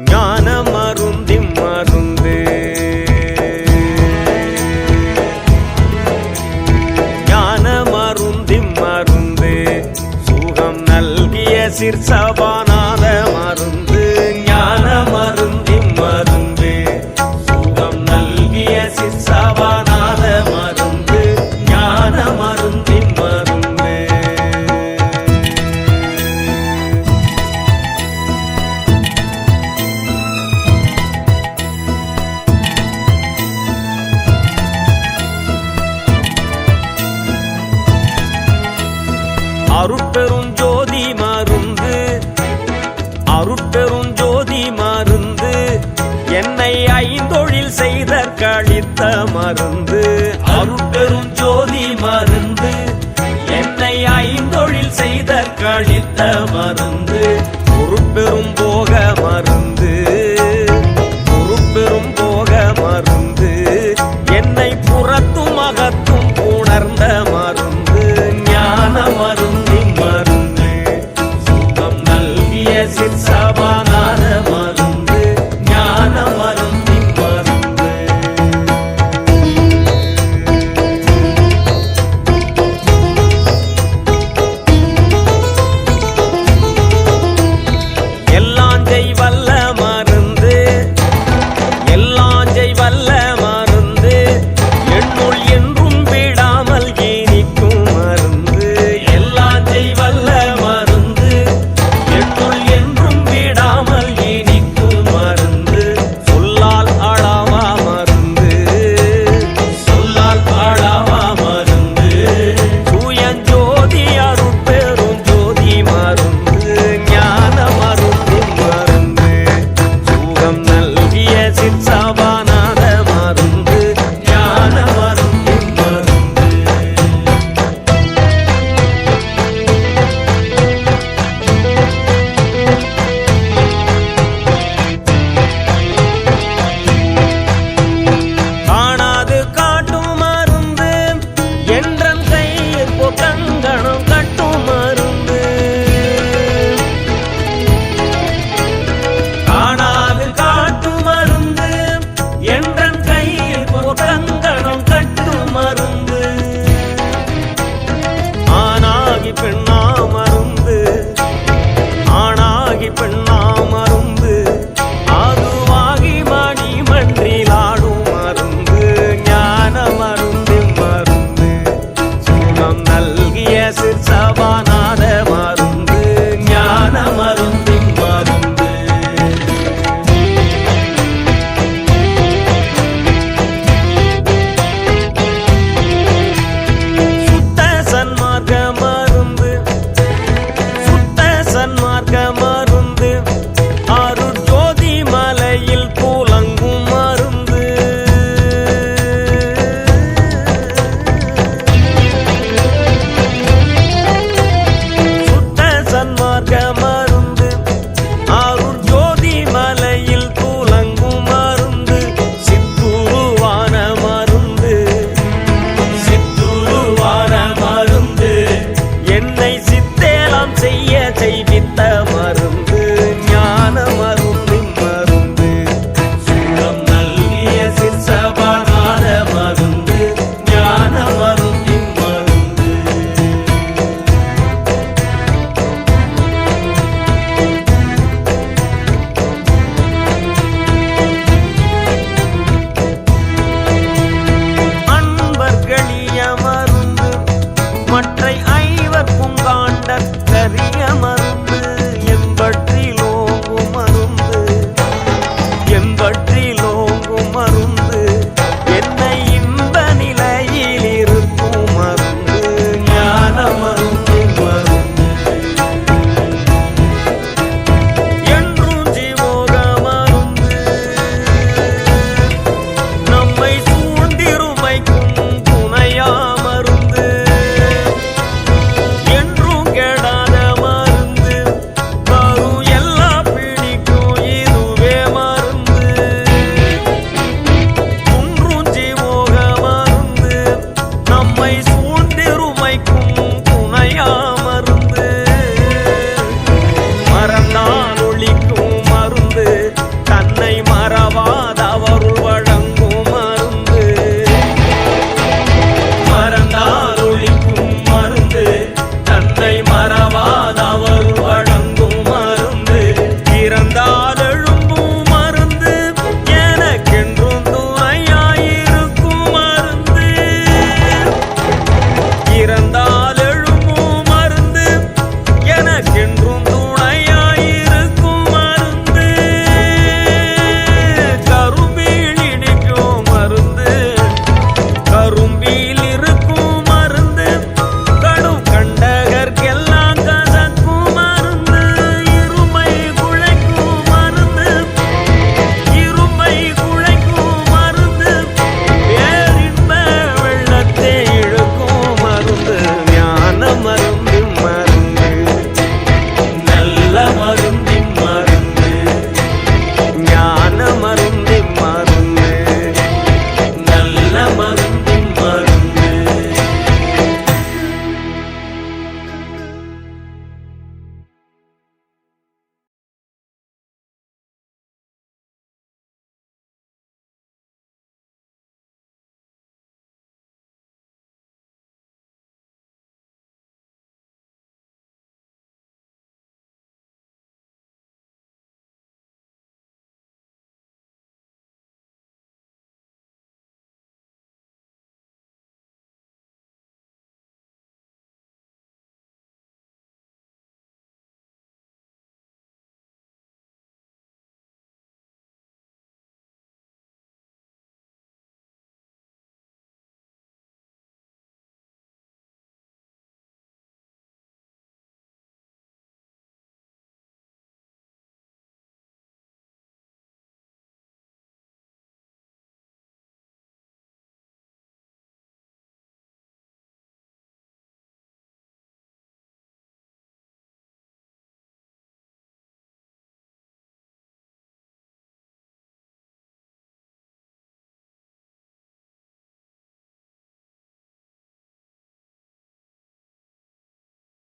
ஞான மருந்தி மருந்து ஞான மருந்தி மருந்து சுகம் நல்கிய சிற்சபானாத மருந்து அருட்பெரும் ஜோதி மருந்து அருட்பெரும் ஜோதி மருந்து என்னை ஐந்தொழில் செய்த கழித்த மருந்து. அருட்பெரும் ஜோதி மருந்து என்னை ஐந்தொழில் செய்த கழித்த மருந்து. பொருட்பெரும் போக மருந்து. వాదవ